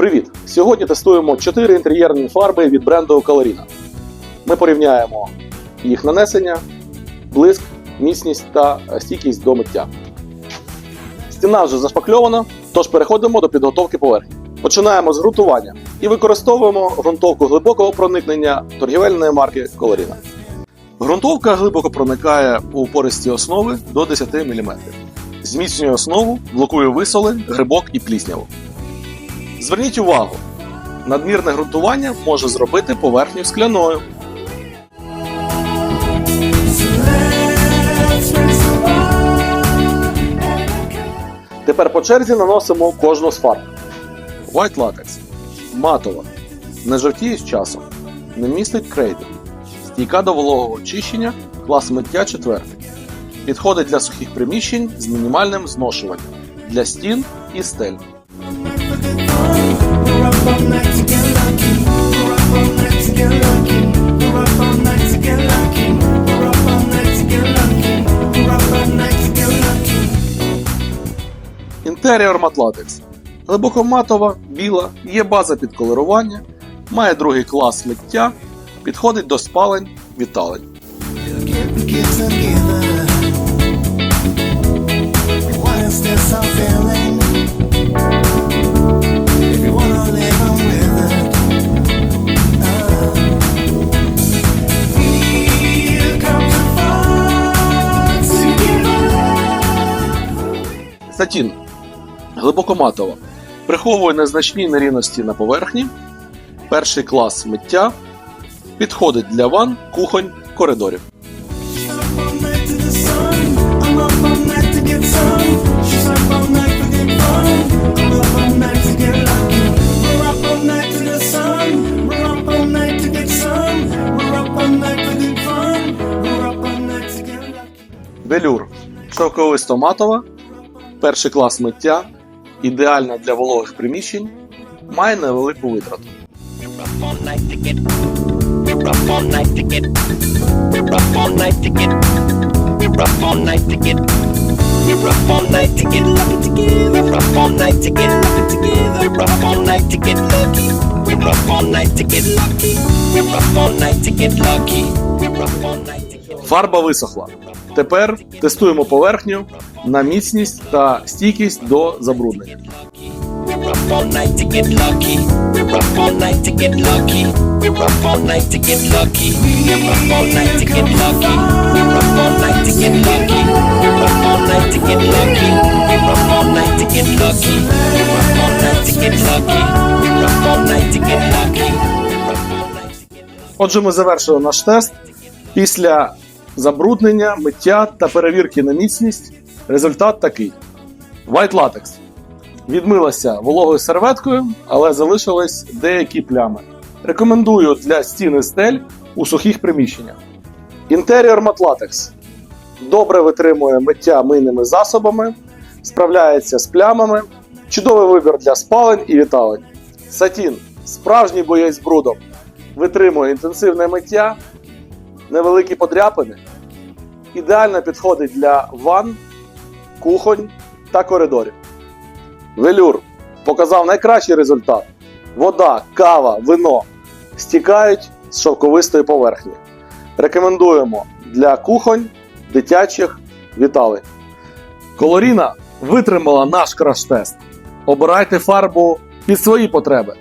Привіт! Сьогодні тестуємо 4 інтер'єрні фарби від бренду Colorina. Ми порівняємо їх нанесення, блиск, міцність та стійкість до миття. Стіна вже зашпакльована, тож переходимо до підготовки поверхні. Починаємо з ґрунтування і використовуємо ґрунтовку глибокого проникнення торгівельної марки Colorina. Ґрунтовка глибоко проникає у пористі основи до 10 мм. Зміцнює основу, блокує висоли, грибок і плісняву. Зверніть увагу, надмірне ґрунтування може зробити поверхню скляною. Тепер по черзі наносимо кожну з фарб. White Latex. Матова. Не жовтіє з часом. Не містить крейди. Стійка до вологого очищення, клас миття четвертий. Підходить для сухих приміщень з мінімальним зношуванням, для стін і стель. Інтеріор матлатекс. Глибокоматова, біла, є база під колорування, має другий клас миття, підходить до спалень, віталень. Сатін. Глибокоматова. Приховує незначні нерівності на поверхні. Перший клас миття. Підходить для ван, кухонь, коридорів. Up all night Перший клас миття ідеальна для вологих приміщень, має невелику витрату. Фарба висохла. Тепер тестуємо поверхню на міцність та стійкість до забруднення. Отже, ми завершили наш тест після забруднення, миття та перевірки на міцність результат такий: White Latex. Відмилася вологою серветкою, але залишились деякі плями. Рекомендую для стіни стель у сухих приміщеннях. Інтеріор Matte Добре витримує миття мийними засобами, справляється з плямами. Чудовий вибір для спалень і віталень. Сатін справжній боєць брудом. Витримує інтенсивне миття, невеликі подряпини. Ідеально підходить для ванн, кухонь та коридорів. Велюр показав найкращий результат. Вода, кава, вино стікають з шовковистої поверхні. Рекомендуємо для кухонь, дитячих віталень. Колоріна витримала наш краш-тест. Обирайте фарбу під свої потреби.